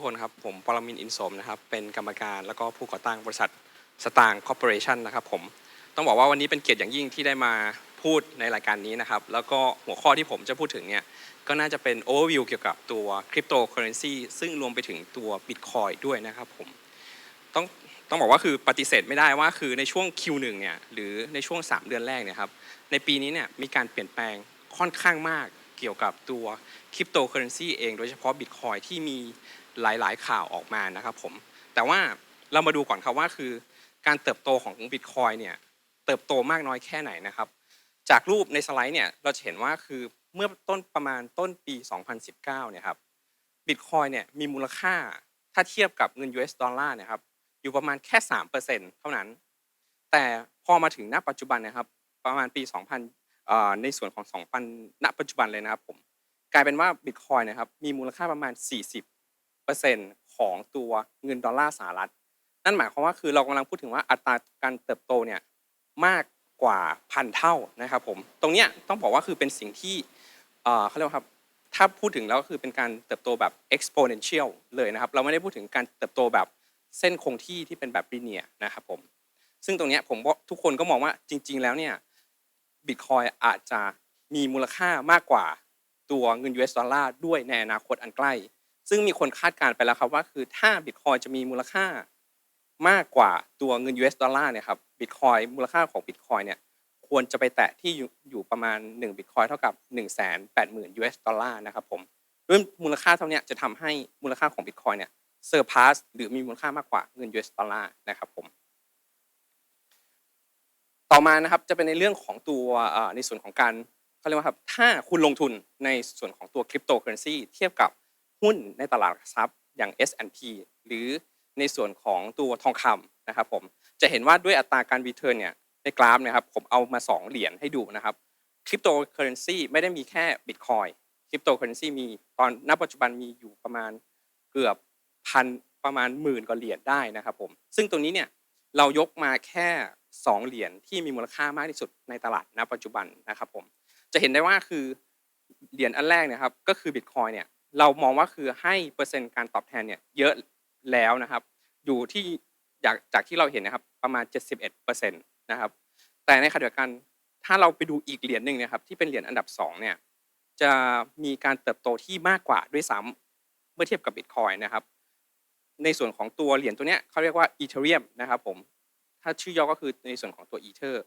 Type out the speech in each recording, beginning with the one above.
ทุกคนครับ ผมปรมินอินสมนะครับ เป็นกรรมการแล้วก็ผู้ก่อตั้งบริษัทสตางค์คอร์ปอเรชันนะครับผม ต้องบอกว่าวันนี้เป็นเกียรติอย่างยิ่งที่ได้มาพูดในรายการนี้นะครับ แล้วก็หัวข้อที่ผมจะพูดถึงเนี่ย ก็น่าจะเป็นโอเวอร์วิวเกี่ยวกับตัวคริปโตเคอเรนซีซึ่งรวมไปถึงตัวบิตคอยด้วยนะครับผม ต้องต้องบอกว่าคือปฏิเสธไม่ได้ว่าคือในช่วง Q1 เนี่ยหรือในช่วง 3 เดือนแรกเนี่ยครับ ในปีนี้เนี่ยมีการเปลี่ยนแปลงค่อนข้างมากเกี่ยวกับตัวคริปโตเคอเรนซีเองโดยเฉพาะบิตคอยที่มี หลาย ๆ ข่าวออกมานะครับผม แต่ว่าเรามาดูก่อนครับว่าคือการเติบโตของบิตคอยเนี่ยเติบโตมากน้อยแค่ไหนนะครับ จากรูปในสไลด์เนี่ยเราจะเห็นว่าคือเมื่อต้นประมาณต้นปี 2019 เนี่ยครับบิตคอยเนี่ยมีมูลค่าถ้าเทียบกับเงิน US ดอลลาร์เนี่ยครับอยู่ประมาณแค่ 3%เท่านั้น แต่พอมาถึงณปัจจุบันนะครับประมาณปี 2000 ในส่วนของ 2,000 ณ ปัจจุบันเลยนะครับผมกลายเป็นว่าบิตคอยนะครับมีมูลค่าประมาณ 40 เปอร์เซ็นต์ของตัวเงินดอลลาร์สหรัฐ นั่นหมายความว่าคือเรากำลังพูดถึงว่าอัตราการเติบโตเนี่ยมากกว่าพันเท่านะครับผมตรงเนี้ยต้องบอกว่าคือเป็นสิ่งที่เอ่อเขาเรียกว่าครับถ้าพูดถึงแล้วก็คือเป็นการเติบโตแบบ exponential เลยนะครับ เราไม่ได้พูดถึงการเติบโตแบบเส้นคงที่ที่เป็นแบบ linear นะครับผมซึ่งตรงเนี้ยผมทุกคนก็มองว่าจริง ๆ แล้วเนี่ยบิตคอยอาจจะมีมูลค่ามากกว่าตัวเงิน US ดอลลาร์ด้วยในอนาคตอันใกล้ ซึ่งมีคนคาดการณ์ไปแล้วครับว่าคือถ้าบิตคอยจะมีมูลค่ามากกว่าตัวเงิน US ดอลลาร์เนี่ยครับบิตคอยมูลค่าของบิตคอยเนี่ยควรจะไปแตะที่อยู่ประมาณ1บิตคอยเท่ากับ 1 8 0 0 0 0 US ดอลลาร์นะครับผมด้วยมูลค่าเท่านี้จะทำให้มูลค่าของบิตคอยเนี่ยเซอร์พาสหรือมีมูลค่ามากกว่าเงิน US ดอลลาร์นะครับผมต่อมานะครับจะเป็นในเรื่องของตัวในส่วนของการเขาเรียกว่าครับถ้าคุณลงทุนในส่วนของตัวคริปโตเคอเรนซีเทียบกับ หุ้นในตลาดหลักทรัพย์อย่าง S&P หรือในส่วนของตัวทองคำนะครับผมจะเห็นว่าด้วยอัตราการรีเทิร์นเนี่ยในกราฟนะครับผมเอามา 2 เหรียญให้ดูนะครับคริปโตเคอเรนซีไม่ได้มีแค่บิตคอยคริปโตเคอเรนซีมีตอนณปัจจุบันมีอยู่ประมาณเกือบพันประมาณหมื่นกว่าเหรียญได้นะครับผมซึ่งตรงนี้เนี่ยเรายกมาแค่ 2 เหรียญที่มีมูลค่ามากที่สุดในตลาดณปัจจุบันนะครับผมจะเห็นได้ว่าคือเหรียญอันแรกนะครับก็คือบิตคอยเนี่ย เรามองว่าคือให้เปอร์เซ็นต์การตอบแทนเนี่ยเยอะแล้วนะครับ อยู่ที่จากจากที่เราเห็นนะครับประมาณ 71%นะครับแต่ในขณะเดียวกันถ้าเราไปดูอีกเหรียญหนึ่งนะครับที่เป็นเหรียญอันดับ2เนี่ยจะมีการเติบโตที่มากกว่าด้วยซ้ำเมื่อเทียบกับบิตคอยนะครับ ในส่วนของตัวเหรียญตัวเนี้ยเขาเรียกว่าอีเทเรียมนะครับผมถ้าชื่อย่อก็คือในส่วนของตัวอีเทอร์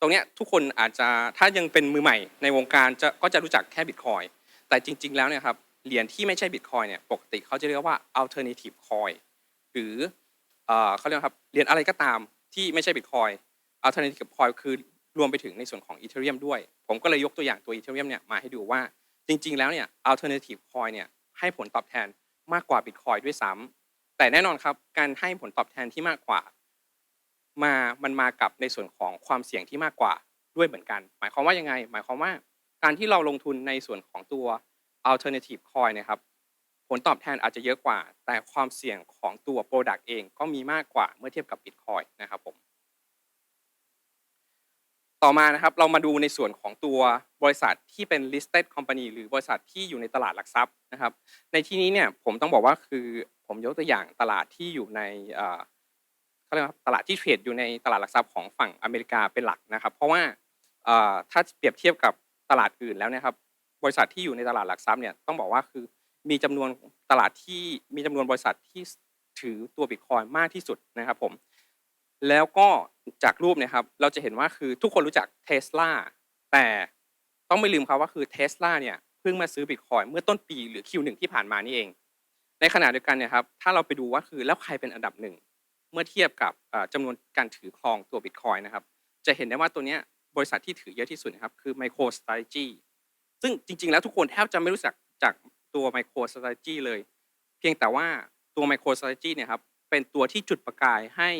ตรงเนี้ยทุกคนอาจจะถ้ายังเป็นมือใหม่ในวงการจะก็จะรู้จักแค่บิตคอยแต่จริง ๆ แล้วเนี่ยครับ เหรียญที่ไม่ใช่บิตคอยเนี่ยปกติเขาจะเรียกว่า alternative coin หรือเขาเรียกครับเหรียญอะไรก็ตามที่ไม่ใช่บิตคอย alternative coin คือรวมไปถึงในส่วนของอีเทเรียมด้วย ผมก็เลยยกตัวอย่างตัวอีเทเรียมเนี่ยมาให้ดูว่าจริง ๆ แล้วเนี่ย alternative coin เนี่ยให้ผลตอบแทนมากกว่าบิตคอยด้วยซ้ำแต่แน่นอนครับการให้ผลตอบแทนที่มากกว่ามามันมากับในส่วนของความเสี่ยงที่มากกว่าด้วยเหมือนกัน หมายความว่ายังไง หมายความว่าการที่เราลงทุนในส่วนของตัว alternative coin นะครับผลตอบแทนอาจจะเยอะกว่า แต่ความเสี่ยงของตัว product เองก็มีมากกว่าเมื่อเทียบกับ Bitcoin นะครับผมต่อมานะครับเรามาดูในส่วนของตัวบริษัทที่เป็น listed company หรือบริษัทที่อยู่ในตลาดหลักทรัพย์นะครับ ในที่นี้เนี่ยผมต้องบอกว่าคือผมยกตัวอย่างตลาดที่อยู่ในเขาเรียกว่าตลาดที่เทรดอยู่ในตลาดหลักทรัพย์ของฝั่งอเมริกาเป็นหลักนะครับ เพราะว่าถ้าเปรียบเทียบกับตลาดอื่นแล้วนะครับ บริษัทที่อยู่ในตลาดหลักทรัพย์เนี่ยต้องบอกว่าคือมีจำนวนตลาดที่มีจำนวนบริษัทที่ถือตัวบิตคอยมากที่สุดนะครับผมแล้วก็จากรูปเนะครับเราจะเห็นว่าคือทุกคนรู้จักเทสลาแต่ต้องไม่ลืมครับว่าคือเทสลาเนี่ยเพิ่งมาซื้อบิตคอยเมื่อต้นปีหรือ Q1 ที่ผ่านมานี่เอง ในขณะเดียวกันเนี่ยครับถ้าเราไปดูว่าคือแล้วใครเป็นอันดับหนึ่งเมื่อเทียบกับเอ่อจำนวนการถือครองตัวบิตคอยนะครับจะเห็นได้ว่าตัวเนี้ยบริษัทที่ถือเยอะที่สุดนะครับคือ MicroStrategy ซึ่งจริง ๆ แล้วทุกคนแทบจะไม่รู้จักจากตัว MicroStrategy เลย เพียงแต่ว่าตัว MicroStrategy เนี่ยครับเป็นตัวที่จุดประกายให้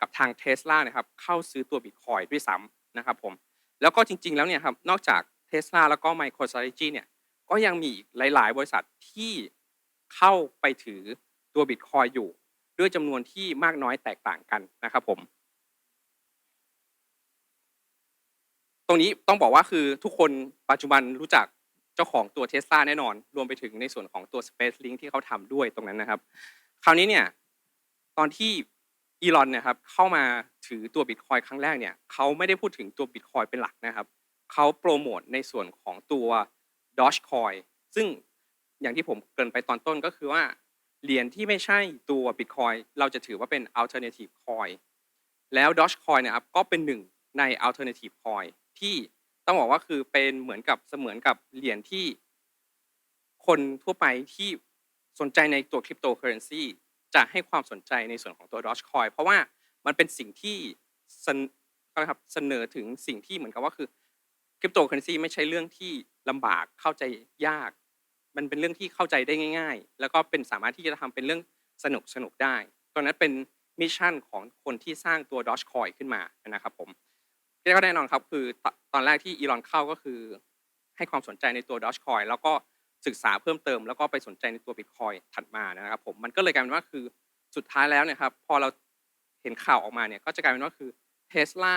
กับทาง Tesla นะครับเข้าซื้อตัวบิตคอยด้วยซ้ำนะครับผมแล้วก็จริง ๆ แล้วเนี่ยครับนอกจาก Tesla แล้วก็ MicroStrategy เนี่ยก็ยังมีอีกหลาย ๆ บริษัทที่เข้าไปถือตัวบิตคอยอยู่ ด้วยจำนวนที่มากน้อยแตกต่างกันนะครับผม ตรงนี้ต้องบอกว่าคือทุกคนปัจจุบันรู้จักเจ้าของตัว Tesla แน่นอน รวมไปถึงในส่วนของตัว SpaceLink ที่เขาทำด้วยตรงนั้นนะครับ คราวนี้เนี่ยตอนที่อีลอนนี่ยครับเข้ามาถือตัวบิตคอยครั้งแรกเนี่ยเขาไม่ได้พูดถึงตัวบิตคอยเป็นหลักนะครับเขาโปรโมทในส่วนของตัว Dogecoin ซึ่งอย่างที่ผมเกรินไปตอนต้นก็คือว่าเหรียญที่ไม่ใช่ตัว Bitcoin เราจะถือว่าเป็น alternative coin แล้ว Dogecoin นะครับก็เป็นหนึ่งใน alternative coin ที่ต้องบอกว่าคือเป็นเหมือนกับเสมือนกับเหรียญที่ คนทั่วไปที่สนใจในตัวคริปโตเคอเรนซีจะให้ความสนใจในส่วนของตัว Dogecoin เพราะว่ามันเป็นสิ่งที่เสนครับเสนอถึงสิ่งที่เหมือนกับว่าคือคริปโตเคอเรนซีไม่ใช่เรื่องที่ลำบากเข้าใจยาก มันเป็นเรื่องที่เข้าใจได้ง่าย ๆ แล้วก็เป็นสามารถที่จะทำเป็นเรื่องสนุกสนุกได้ตอนนั้นเป็นมิชชั่นของคนที่สร้างตัว Dogecoin ขึ้นมานะครับผม ก็แน่นอนครับคือตอนแรกที่อีลอนเข้าก็คือ ให้ความสนใจในตัว Dogecoin แล้วก็ศึกษาเพิ่มเติม แล้วก็ไปสนใจในตัว Bitcoin ถัดมานะครับผมมันก็เลยกลายเป็นว่าคือสุดท้ายแล้วเนี่ยครับพอเราเห็นข่าวออกมาเนี่ยก็จะกลายเป็นว่าคือ Tesla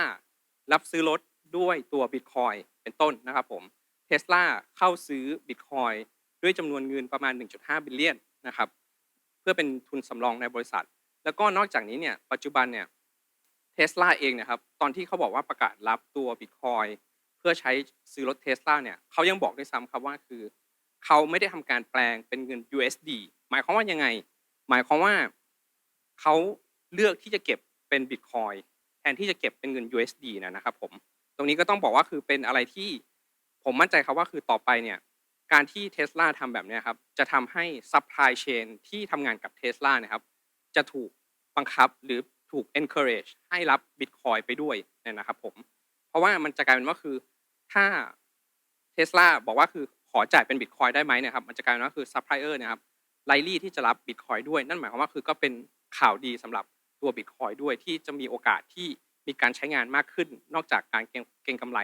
รับซื้อรถด้วยตัว Bitcoin เป็นต้นนะครับผม Tesla เข้าซื้อ Bitcoin ด้วยจำนวนเงินประมาณ 1.5 บิลเลียนนะครับเพื่อเป็นทุนสำรองในบริษัท แล้วก็นอกจากนี้เนี่ยปัจจุบันเนี่ย ทสลาเองเนะครับตอนที่เขาบอกว่าประกาศรับตัว Bitcoin เพื่อใช้ซื้อรถเทสลาเนี่ยเขายังบอกด้วยซ้ำครับว่าคือเขาไม่ได้ทำการแปลงเป็นเงิน USD หมายความว่ายังไง หมายความว่าเขาเลือกที่จะเก็บเป็น Bitcoin แทนที่จะเก็บเป็นเงิน USD นะนะครับผมตรงนี้ก็ต้องบอกว่าคือเป็นอะไรที่ผมมั่นใจครับว่าคือต่อไปเนี่ยการที่เทสลาทำแบบนี้ครับจะทำให้ซัพพลายเชนที่ทำงานกับเทสลานะครับจะถูกบังคับหรือ ถูก encourage ให้รับ Bitcoin ไปด้วยเนี่ยนะครับผม เพราะว่ามันจะกลายเป็นว่าคือถ้าเทสลาบอกว่าคือขอจ่ายเป็น Bitcoin ได้ไหมนะครับ มันจะกลายเป็นว่าคือซัพพลายเออร์นะครับไลลี่ที่จะรับ Bitcoin ด้วย นั่นหมายความว่าคือก็เป็นข่าวดีสำหรับตัว Bitcoin ด้วยที่จะมีโอกาสที่มีการใช้งานมากขึ้น นอกจากการเก็งเก็งกำไร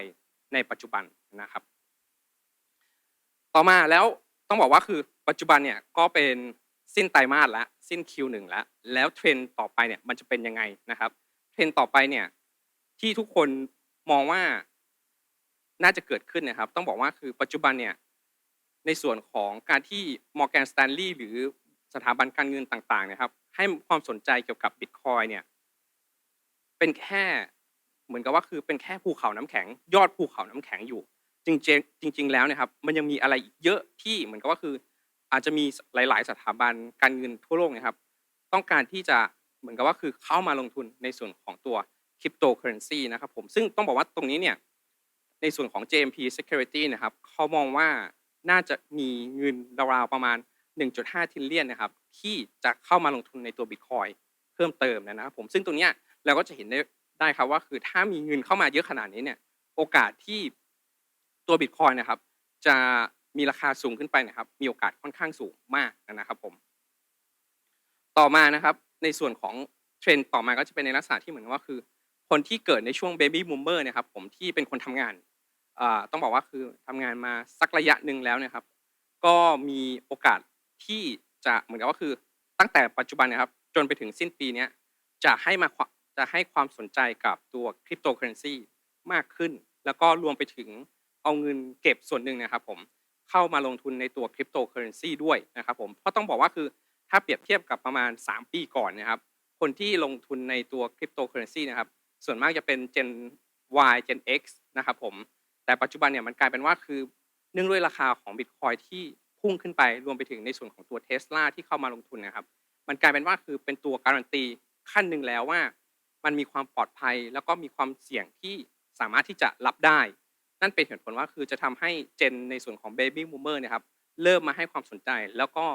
ในปัจจุบันนะครับ ต่อมาแล้วต้องบอกว่าคือปัจจุบันเนี่ยก็เป็น สิ้นไตรมาสแล้วสิ้น Q1 แล้วแล้วเทรนต่อไปเนี่ยมันจะเป็นยังไงนะครับ เทรนต่อไปเนี่ยที่ทุกคนมองว่าน่าจะเกิดขึ้นนะครับ ต้องบอกว่าคือปัจจุบันเนี่ยในส่วนของการที่ Morgan Stanley หรือสถาบันการเงินต่างๆนะครับ ให้ความสนใจเกี่ยวกับ Bitcoin เนี่ยเป็นแค่เหมือนกับว่าคือเป็นแค่ภูเขาน้ำแข็ง ยอดภูเขาน้ำแข็งอยู่ จริงๆจริงแล้วนะครับ มันยังมีอะไรอีกเยอะที่เหมือนกับว่าคือ อาจจะมีหลาย ๆ สถาบันการเงินทั่วโลกนะครับ ต้องการที่จะเหมือนกับว่าคือเข้ามาลงทุนในส่วนของตัวคริปโตเคอเรนซีนะครับผมซึ่งต้องบอกว่าตรงนี้เนี่ยในส่วนของ JMP Security นะครับเขามองว่าน่าจะมีเงินราวๆประมาณ 1.5ทิลเลียนนะครับที่จะเข้ามาลงทุนในตัว Bitcoin เพิ่มเติมนะครับผมซึ่งตรงนี้เราก็จะเห็นได้ได้ครับว่าคือถ้ามีเงินเข้ามาเยอะขนาดนี้เนี่ยโอกาสที่ตัวบิตคอยนะครับจะ มีราคาสูงขึ้นไปนะครับ มีโอกาสค่อนข้างสูงมากนะครับผม ต่อมานะครับในส่วนของเทรนด์ต่อมาก็จะเป็นในลักษณะที่เหมือนว่าคือ คนที่เกิดในช่วงเบบี้บูมเมอร์นะครับ ผมที่เป็นคนทำงานต้องบอกว่าคือทำงานมาสักระยะหนึ่งแล้วนะครับ ก็มีโอกาสที่จะเหมือนกับว่าคือตั้งแต่ปัจจุบันนะครับ จนไปถึงสิ้นปีนี้จะให้มาจะให้ความสนใจกับตัวคริปโตเคอเรนซีมากขึ้น แล้วก็รวมไปถึงเอาเงินเก็บส่วนหนึ่งนะครับ ผม เข้ามาลงทุนในตัวคริปโตเคอเรนซีด้วยนะครับผมเพราะต้องบอกว่าคือถ้าเปรียบเทียบกับประมาณ 3 ปีก่อนนะครับคนที่ลงทุนในตัวคริปโตเคอเรนซีนะครับส่วนมากจะเป็น Gen Y Gen X นะครับผมแต่ปัจจุบันเนี่ยมันกลายเป็นว่าคือเนื่องด้วยราคาของ Bitcoin ที่พุ่งขึ้นไปรวมไปถึงในส่วนของตัวเทสลาที่เข้ามาลงทุนนะครับ มันกลายเป็นว่าคือเป็นตัวการันตีขั้นหนึ่งแล้วว่า มันมีความปลอดภัยแล้วก็มีความเสี่ยงที่สามารถที่จะรับได้ นั่นเป็นเหตุผลว่าคือจะทำให้เจนในส่วนของ Baby Boomer เนี่ยครับเริ่มมาให้ความสนใจ แล้วก็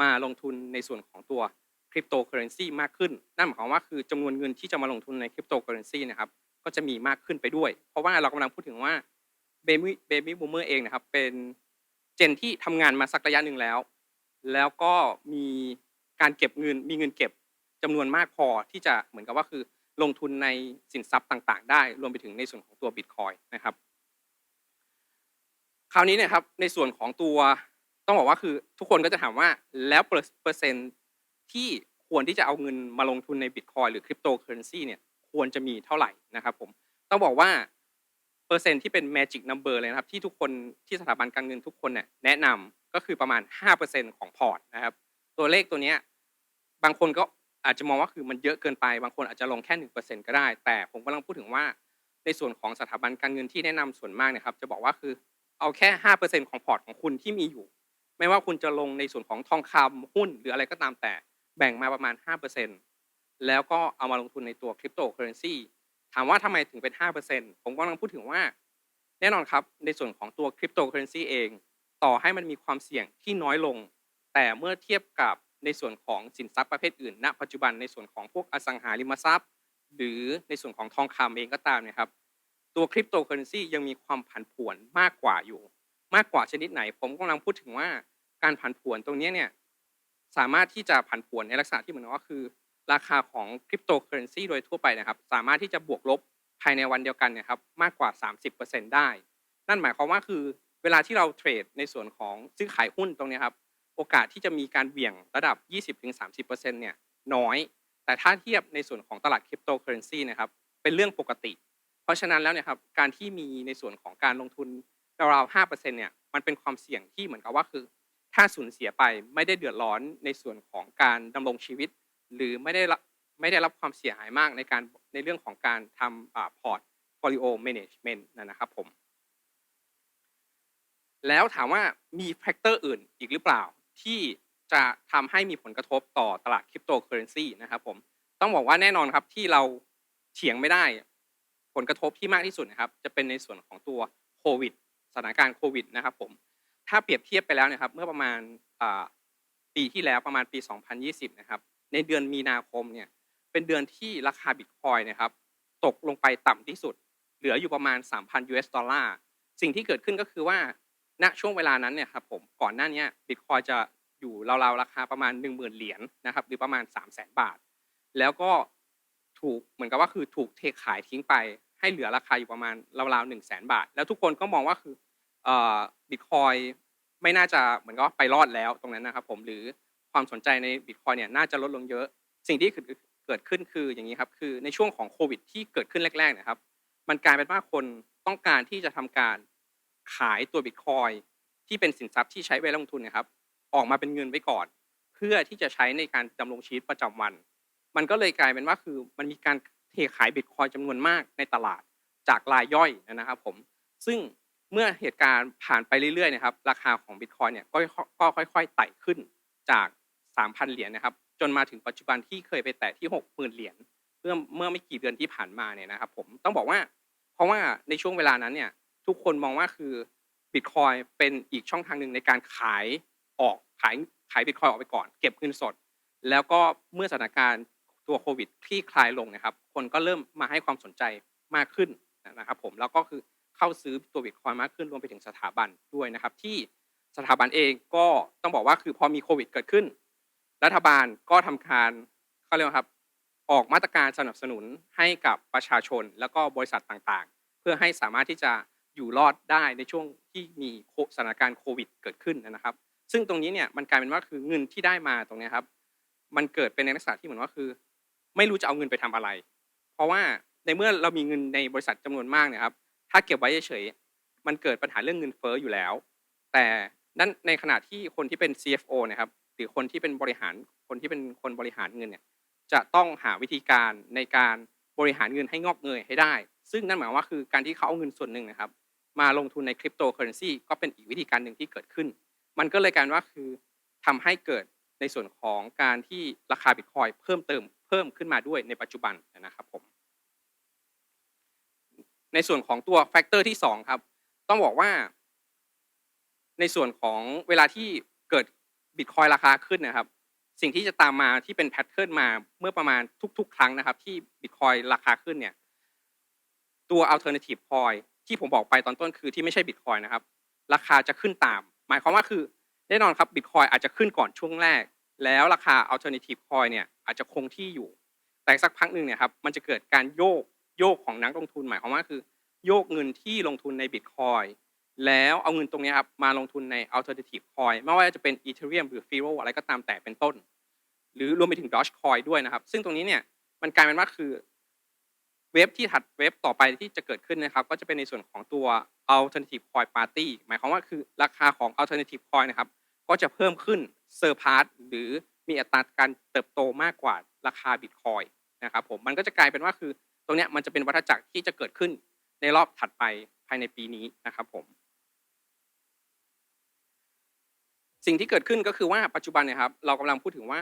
มาลงทุนในส่วนของตัวคริปโตเคอเรนซีมากขึ้น นั่นหมายความว่าคือจำนวนเงินที่จะมาลงทุนในคริปโตเคอเรนซีนะครับก็จะมีมากขึ้นไปด้วย เพราะว่าเรากำลังพูดถึงว่า Baby Baby Boomer เองนะครับเป็นเจนที่ทำงานมาสักระยะหนึ่งแล้ว แล้วก็มีการเก็บเงิน มีเงินเก็บจำนวนมากพอที่จะเหมือนกับว่าคือลงทุนในสินทรัพย์ต่าง ๆ ได้รวมไปถึงในส่วนของตัวบิตคอยนะครับ คราวนี้เนี่ยครับในส่วนของตัวต้องบอกว่าคือทุกคนก็จะถามว่าแล้วเปอร์เซ็นต์ที่ควรที่จะเอาเงินมาลงทุนในบิตคอยหรือคริปโตเคอเรนซีเนี่ยควรจะมีเท่าไหร่นะครับผมต้องบอกว่าเปอร์เซ็นต์ที่เป็น magic number เลยนะครับที่ทุกคนที่สถาบันการเงินทุกคนเนี่ยแนะนำก็คือประมาณ 5%ของพอร์ตนะครับตัวเลขตัวเนี้ยบางคนก็อาจจะมองว่าคือมันเยอะเกินไป บางคนอาจจะลงแค่ 1%ก็ได้ แต่ผมกำลังพูดถึงว่าในส่วนของสถาบันการเงินที่แนะนำส่วนมากเนะครับจะบอกว่าคือ เอาแค่5%ของพอร์ตของคุณที่มีอยู่ ไม่ว่าคุณจะลงในส่วนของทองคำหุ้นหรืออะไรก็ตามแต่ แบ่งมาประมาณ5%แล้วก็เอามาลงทุนในตัวคริปโตเคอเรนซีถามว่าทำไมถึงเป็น5%ผมกำลังพูดถึงว่า แน่นอนครับในส่วนของตัวคริปโตเคอเรนซีเอง ต่อให้มันมีความเสี่ยงที่น้อยลง แต่เมื่อเทียบกับในส่วนของสินทรัพย์ประเภทอื่น ณ ปัจจุบันในส่วนของพวกอสังหาริมทรัพย์ หรือในส่วนของทองคำเองก็ตามนะครับ ตัวคริปโตเคอเรนซียังมีความผันผวนมากกว่าอยู่ มากกว่าชนิดไหน ผมกำลังพูดถึงว่าการผันผวนตรงนี้เนี่ยสามารถที่จะผันผวนในลักษณะที่เหมือนว่าคือ ราคาของคริปโตเคอเรนซีโดยทั่วไปนะครับ สามารถที่จะบวกลบภายในวันเดียวกันเนะครับมากกว่า 30%ได้ นั่นหมายความว่าคือเวลาที่เราเทรดในส่วนของซื้อขายหุ้นตรงนี้ครับโอกาสที่จะมีการเบี่ยงระดับ 20-30%เนี่ยน้อย แต่ถ้าเทียบในส่วนของตลาดคริปโตเคอเรนซีนะครับเป็นเรื่องปกติ ราะฉะนั้นแล้วเนี่ยครับการที่มีในส่วนของการลงทุนราวๆ5%เปอร์เซ็นเนี่ยมันเป็นความเสี่ยงที่เหมือนกับว่าคือ ถ้าสูญเสียไปไม่ได้เดือดร้อนในส่วนของการดำรงชีวิต หรือไม่ได้รับไม่ได้รับความเสียหายมากในการในเรื่องของการทำพอร์ตฟอลิโอแมネจเมนต์นะครับผมแล้วถามว่ามีแฟกเตอร์อื่นอีกหรือเปล่า ที่จะทำให้มีผลกระทบต่อตลาดคริปโตเคอเรนซีนะครับผมต้องบอกว่าแน่นอนครับที่เราเถียงไม่ได้ ผลกระทบที่มากที่สุดนะครับ จะเป็นในส่วนของตัวโควิดสถานการณ์โควิดนะครับผมถ้าเปรียบเทียบไปแล้วนะครับ เมื่อประมาณปีที่แล้วประมาณปี 2020 นะครับ ในเดือนมีนาคมเนี่ยเป็นเดือนที่ราคาบิตคอยนะครับตกลงไปต่ำที่สุด เหลืออยู่ประมาณ 3,000 US ดอลลาร์สิ่งที่เกิดขึ้นก็คือว่าณช่วงเวลานั้นเนี่ยครับผมก่อนหน้านี้บิตคอยจะอยู่ราวๆราคาประมาณ 10,000 เหรียญนะครับหรือประมาณ 300,000 บาท แล้วก็ ถูกเหมือนกับว่าคือถูกเทขายทิ้งไป ให้เหลือราคาอยู่ประมาณราวๆ100,000บาท แล้วทุกคนก็มองว่าคือบิตคอยไม่น่าจะเหมือนก็ไปรอดแล้วตรงนั้นนะครับผมหรือความสนใจในบิตคอยเนี่ยน่าจะลดลงเยอะ สิ่งที่เกิดขึ้นคืออย่างนี้ครับคือในช่วงของโควิดที่เกิดขึ้นแรกๆนะครับ มันกลายเป็นว่าคนต้องการที่จะทำการขายตัวบิตคอยที่เป็นสินทรัพย์ที่ใช้ไว้ลงทุนนะครับ ออกมาเป็นเงินไว้ก่อน เพื่อที่จะใช้ในการดำรงชีวิตประจำวัน มันก็เลยกลายเป็นว่าคือมันมีการเทขายบิตคอยจำนวนมากในตลาดจากรายย่อยนะครับผมซึ่งเมื่อเหตุการณ์ผ่านไปเรื่อยๆนะครับราคาของบิตคอยเนี่ยก็ค่อยๆไต่ขึ้นจาก 3,000 เหรียญนะครับจนมาถึงปัจจุบันที่เคยไปแตะที่ 60,000 เหรียญเมื่อเมื่อไม่กี่เดือนที่ผ่านมาเนี่ยนะครับผมต้องบอกว่า เพราะว่าในช่วงเวลานั้นเนี่ยทุกคนมองว่าคือบิตคอยเป็นอีกช่องทางหนึ่งในการขายออกขายขายบิตคอยออกไปก่อน เก็บเงินสด แล้วก็เมื่อสถานการณ์ ตัวโควิดคลี่คลายลงนะครับ คนก็เริ่มมาให้ความสนใจมากขึ้นนะครับผมแล้วก็คือเข้าซื้อตัวบิตคอยมากขึ้นรวมไปถึงสถาบันด้วยนะครับ ที่สถาบันเองก็ต้องบอกว่าคือพอมีโควิดเกิดขึ้น รัฐบาลก็ทำการเขาเรียกว่าครับออกมาตรการสนับสนุนให้กับประชาชนแล้วก็บริษัทต่างๆ เพื่อให้สามารถที่จะอยู่รอดได้ในช่วงที่มีสถานการณ์โควิดเกิดขึ้นนะครับ ซึ่งตรงนี้เนี่ยมันกลายเป็นว่าคือเงินที่ได้มาตรงนี้ครับ มันเกิดเป็นในลักษณะที่เหมือนว่าคือ ไม่รู้จะเอาเงินไปทำอะไร เพราะว่าในเมื่อเรามีเงินในบริษัทจำนวนมากเนี่ยครับ ถ้าเก็บไว้เฉยๆมันเกิดปัญหาเรื่องเงินเฟ้ออยู่แล้ว แต่นั่นในขณะที่คนที่เป็น CFO นะครับหรือคนที่เป็นบริหารคนที่เป็นคนบริหารเงินเนี่ยจะต้องหาวิธีการในการบริหารเงินให้งอกเงยให้ได้ ซึ่งนั่นหมายว่าคือการที่เขาเอาเงินส่วนหนึ่งนะครับ มาลงทุนในคริปโตเคอเรนซีก็เป็นอีกวิธีการหนึ่งที่เกิดขึ้น มันก็เลยการว่าคือทำให้เกิดในส่วนของการที่ราคาบิตคอยเพิ่มเติม เพิ่มขึ้นมาด้วยในปัจจุบันนะครับผมในส่วนของตัวแฟกเตอร์ที่2ครับต้องบอกว่า ในส่วนของเวลาที่เกิดบิตคอยราคาขึ้นนะครับ สิ่งที่จะตามมาที่เป็นแพทเทิร์นมาเมื่อประมาณทุก ๆ ครั้งนะครับ ที่บิตคอยราคาขึ้นเนี่ยตัว alternative coin ที่ผมบอกไปตอนต้นคือที่ไม่ใช่บิตคอยนะครับ ราคาจะขึ้นตาม หมายความว่าคือแน่นอนครับบิตคอยอาจจะขึ้นก่อนช่วงแรก แล้วราคา alternative coin เนี่ยอาจจะคงที่อยู่ แต่สักพักหนึ่งเนี่ยครับมันจะเกิดการโยกโยกของนักลงทุนหมายความว่าคือ โยกเงินที่ลงทุนในบิตคอยแล้วเอาเงินตรงนี้ครับมาลงทุนใน alternative coin ไม่ว่าจะเป็น Ethereum หรือ Firo อะไรก็ตามแต่เป็นต้น หรือรวมไปถึง Dogecoin ด้วยนะครับ ซึ่งตรงนี้เนี่ยมันกลายเป็นว่าคือเว็บที่ถัดเว็บต่อไปที่จะเกิดขึ้นนะครับ ก็จะเป็นในส่วนของตัว alternative coin party หมายความว่าคือราคาของ alternative coin นะครับ ก็จะเพิ่มขึ้นเซอร์พาร์หรือมีอัตราการเติบโตมากกว่าราคาบิตคอยนะครับผมมันก็จะกลายเป็นว่าคือตรงนี้มันจะเป็นวัฏจักรที่จะเกิดขึ้นในรอบถัดไปภายในปีนี้นะครับผมสิ่งที่เกิดขึ้นก็คือว่าปัจจุบันเนี่ยครับเรากำลังพูดถึงว่า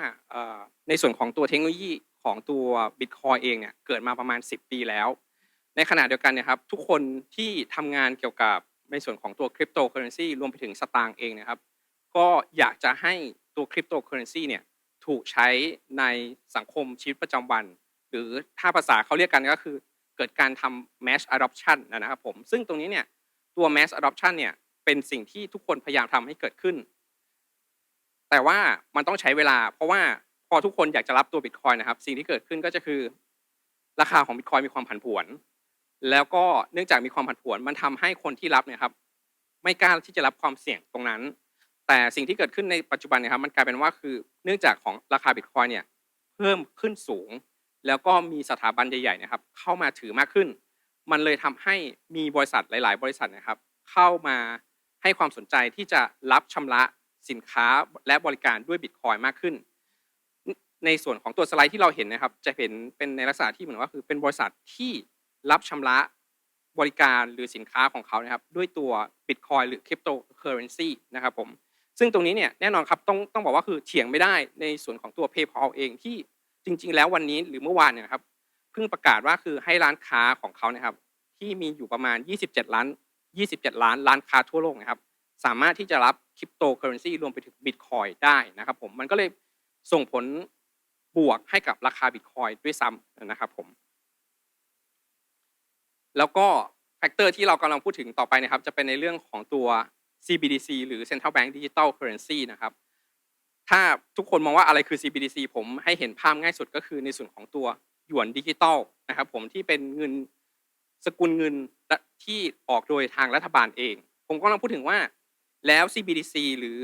ในส่วนของตัวเทคโนโลยีของตัวบิตคอยเองเนี่ยเกิดมาประมาณ 10 ปีแล้ว ในขณะเดียวกันเนี่ยครับทุกคนที่ทำงานเกี่ยวกับในส่วนของตัวคริปโตเคอเรนซีรวมไปถึงสตางค์เองนะครับ ก็อยากจะให้ตัวคริปโตเคอเรนซีเนี่ยถูกใช้ในสังคมชีวิตประจำวัน หรือถ้าภาษาเขาเรียกกันก็คือเกิดการทำ mass adoption นะครับผม ซึ่งตรงนี้เนี่ยตัว mass adoption เนี่ยเป็นสิ่งที่ทุกคนพยายามทำให้เกิดขึ้น แต่ว่ามันต้องใช้เวลา เพราะว่าพอทุกคนอยากจะรับตัวบิตคอยนะครับ สิ่งที่เกิดขึ้นก็จะคือ ราคาของบิตคอยมีความผันผวน แล้วก็เนื่องจากมีความผันผวน มันทำให้คนที่รับเนี่ยครับ ไม่กล้าที่จะรับความเสี่ยงตรงนั้น แต่สิ่งที่เกิดขึ้นในปัจจุบันเนี่ยครับมันกลายเป็นว่าคือเนื่องจากของราคาบิตคอยเนี่ยเพิ่มขึ้นสูง แล้วก็มีสถาบันใหญ่ๆนะครับเข้ามาถือมากขึ้น มันเลยทำให้มีบริษัทหลาย ๆ บริษัทนะครับ เข้ามาให้ความสนใจที่จะรับชำระสินค้าและบริการด้วยบิตคอยมากขึ้น ในส่วนของตัวสไลด์ที่เราเห็นนะครับ จะเห็นเป็นในลักษณะที่เหมือนว่าคือเป็นบริษัทที่รับชำระบริการหรือสินค้าของเขานะครับ ด้วยตัวบิตคอยหรือคริปโตเคอเรนซีนะครับผม ซึ่งตรงนี้เนี่ยแน่นอนครับต้องต้องบอกว่าคือเถียงไม่ได้ในส่วนของตัว PayPal เองที่จริง ๆ แล้ววันนี้หรือเมื่อวานเนี่ยครับเพิ่งประกาศว่าคือให้ร้านค้าของเขานะครับที่มีอยู่ประมาณ 27 ล้าน 27 ล้านร้านค้าทั่วโลกนะครับสามารถที่จะรับคริปโตเคอเรนซีรวมไปถึงบิตคอยได้นะครับผมมันก็เลยส่งผลบวกให้กับราคาบิตคอยด้วยซ้ำนะครับผมแล้วก็แฟกเตอร์ที่เรากำลังพูดถึงต่อไปนะครับจะเป็นในเรื่องของตัว CBDC หรือ Central Bank Digital Currency นะครับ ถ้าทุกคนมองว่าอะไรคือ CBDC ผมให้เห็นภาพง่ายสุดก็คือในส่วนของตัวหยวนดิจิตอลนะครับ ผมที่เป็นเงินสกุลเงินที่ออกโดยทางรัฐบาลเอง ผมก็กำลังพูดถึงว่าแล้ว CBDC หรือ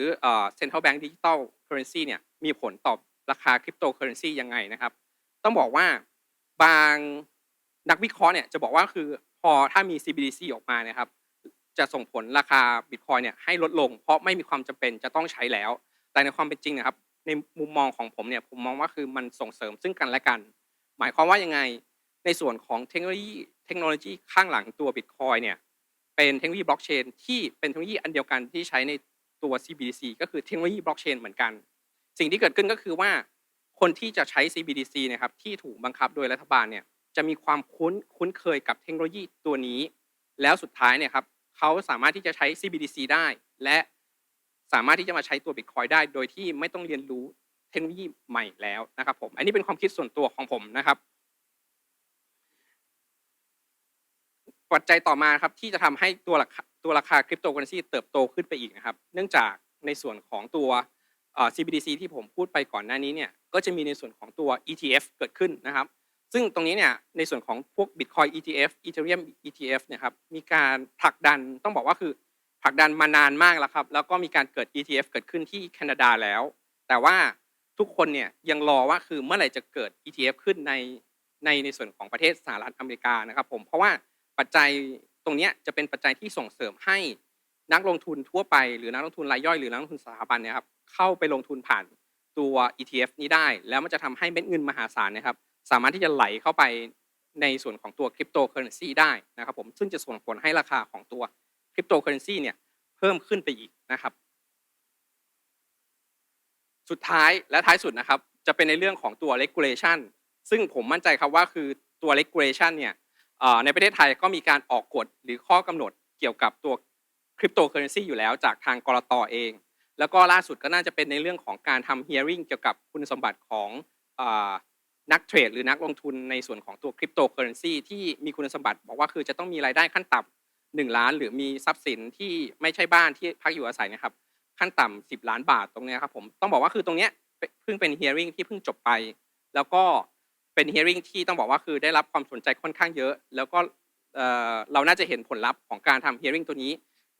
Central Bank Digital Currency เนี่ยมีผลต่อราคาคริปโตเคอเรนซียังไงนะครับ ต้องบอกว่าบางนักวิเคราะห์เนี่ยจะบอกว่าคือพอถ้ามี CBDC ออกมานะครับ จะส่งผลราคาบิตคอยเนี่ยให้ลดลง เพราะไม่มีความจำเป็นจะต้องใช้แล้ว แต่ในความเป็นจริงนะครับ ในมุมมองของผมเนี่ยผมมองว่าคือมันส่งเสริมซึ่งกันและกัน หมายความว่ายังไงในส่วนของเทคโนโลยีเทคโนโลยีข้างหลังตัวบิตคอยเนี่ยเป็นเทคโนโลยีบล็อกเชนที่เป็นเทคโนโลยีอันเดียวกันที่ใช้ในตัว CBDC ก็คือเทคโนโลยีบล็อกเชนเหมือนกัน สิ่งที่เกิดขึ้นก็คือว่า คนที่จะใช้ CBDC นะครับที่ถูกบังคับโดยรัฐบาลเนี่ยจะมีความคุ้นคุ้นเคยกับเทคโนโลยีตัวนี้ แล้วสุดท้ายเนี่ยครับ เขาสามารถที่จะใช้ CBDC ได้ และสามารถที่จะมาใช้ตัว Bitcoin ได้ โดยที่ไม่ต้องเรียนรู้เทคโนโลยีใหม่แล้วนะครับผม อันนี้เป็นความคิดส่วนตัวของผมนะครับปัจจัยต่อมาครับที่จะทำให้ตัวราคาตัวราคาคริปโตเคอเรนซีเติบโตขึ้นไปอีกนะครับ เนื่องจากในส่วนของตัว CBDC ที่ผมพูดไปก่อนหน้านี้เนี่ยก็จะมีในส่วนของตัว ETF เกิดขึ้นนะครับ ซึ่งตรงนี้เนี่ยในส่วนของพวก Bitcoin ETF Ethereum ETF เนี่ยครับมีการผลักดันต้องบอกว่าคือผลักดันมานานมากแล้วครับ แล้วก็มีการเกิด ETF เกิดขึ้นที่แคนาดาแล้ว แต่ว่าทุกคนเนี่ยยังรอว่าคือเมื่อไหร่จะเกิด ETF ขึ้นในในในส่วนของประเทศสหรัฐอเมริกานะครับผมเพราะว่าปัจจัยตรงนี้จะเป็นปัจจัยที่ส่งเสริมให้นักลงทุนทั่วไปหรือนักลงทุนรายย่อยหรือนักลงทุนสถาบันเนี่ยครับเข้าไปลงทุนผ่านตัว ETF นี้ได้ แล้วมันจะทำให้เม็ดเงินมหาศาลนะครับ สามารถที่จะไหลเข้าไปในส่วนของตัวคริปโตเคอเรนซีได้นะครับผมซึ่งจะส่งผลให้ราคาของตัวคริปโตเคอเรนซีเนี่ยเพิ่มขึ้นไปอีกนะครับ สุดท้ายและท้ายสุดนะครับ จะเป็นในเรื่องของตัว regulation ซึ่งผมมั่นใจครับว่าคือตัว regulation เนี่ยในประเทศไทยก็มีการออกกฎหรือข้อกำหนดเกี่ยวกับตัวคริปโตเคอเรนซีอยู่แล้วจากทางกรตอเอง แล้วก็ล่าสุดก็น่าจะเป็นในเรื่องของการทำ hearing เกี่ยวกับคุณสมบัติของ นักเทรดหรือนักลงทุนในส่วนของตัวคริปโตเคอเรนซีที่มีคุณสมบัติ บอกว่าคือจะต้องมีรายได้ขั้นต่ำหนึ่งล้าน หรือมีทรัพย์สินที่ไม่ใช่บ้านที่พักอยู่อาศัยนะครับขั้นต่ำสิบล้านบาทตรงนี้ครับผมต้องบอกว่าคือตรงเนี้ยเพิ่งเป็น hearing ที่เพิ่งจบไป แล้วก็เป็น hearing ที่ต้องบอกว่าคือได้รับความสนใจค่อนข้างเยอะ แล้วก็เราน่าจะเห็นผลลัพธ์ของการทำ hearing ตัวนี้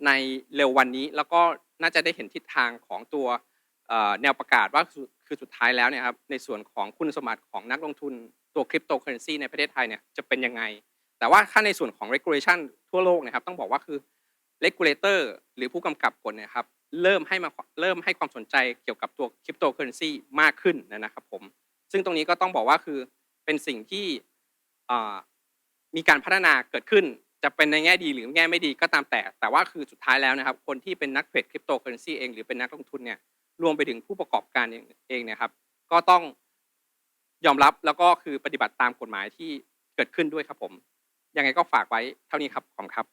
ในเร็ววันนี้แล้วก็น่าจะได้เห็นทิศทางของตัว แนวประกาศว่าคือสุดท้ายแล้วเนี่ยครับในส่วนของคุณสมบัติของนักลงทุนตัวคริปโตเคอเรนซีในประเทศไทยเนี่ยจะเป็นยังไง แต่ว่าถ้าในส่วนของ regulation ทั่วโลกนะครับต้องบอกว่าคือ regulator หรือผู้กำกับกฎเนี่ยครับเริ่มให้มาเริ่มให้ความสนใจเกี่ยวกับตัวคริปโตเคอเรนซีมากขึ้นนะครับผมซึ่งตรงนี้ก็ต้องบอกว่าคือเป็นสิ่งที่มีการพัฒนาเกิดขึ้น จะเป็นในแง่ดีหรือแง่ไม่ดีก็ตามแต่ แต่ว่าคือสุดท้ายแล้วนะครับ คนที่เป็นนักเทรดคริปโตเคอเรนซีเองหรือเป็นนักลงทุนเนี่ย รวมไปถึงผู้ประกอบการเองเนี่ยครับ ก็ต้องยอมรับแล้วก็คือปฏิบัติตามกฎหมายที่เกิดขึ้นด้วยครับผม ยังไงก็ฝากไว้เท่านี้ครับขอบครับ